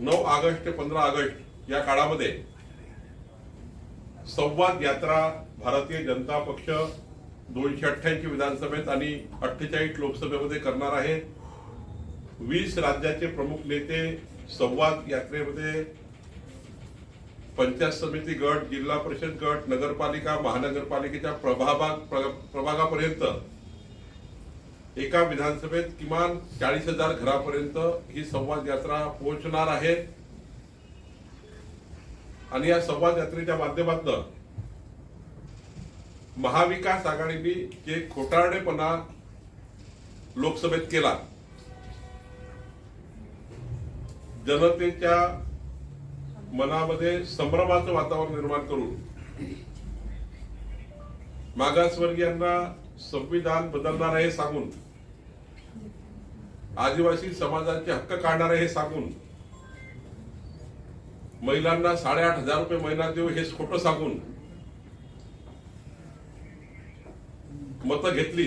नऊ ऑगस्ट ते पंधरा ऑगस्ट या काळामध्ये संवाद यात्रा भारतीय जनता पक्ष दोनशे अठ्ठ्याऐंशी विधानसभेत आणि अठ्ठेचाळीस लोकसभेमध्ये करणार आहे. वीस राज्याचे प्रमुख नेते संवाद यात्रेमध्ये पंचायत समिती गट जिल्हा परिषद गट नगरपालिका महानगरपालिकेच्या प्रभागा प्रभागापर्यंत एका विधानसभेत किमान चाळीस हजार घरापर्यंत ही संवाद यात्रा पोहोचणार आहे. आणि या संवाद यात्रेच्या माध्यमातून महाविकास आघाडीने जे खोटारडेपणा लोकसभेत केला जनतेच्या मनामध्ये संभ्रमाचं वातावरण निर्माण करून मागासवर्गीयांना संविधान बदलणार आहे सांगून आदिवासी समाजाचे हक्क काढणार आहे हे सांगून महिलांना साडेआठ हजार रुपये महिना देऊ हे खोटं सांगून मतं घेतली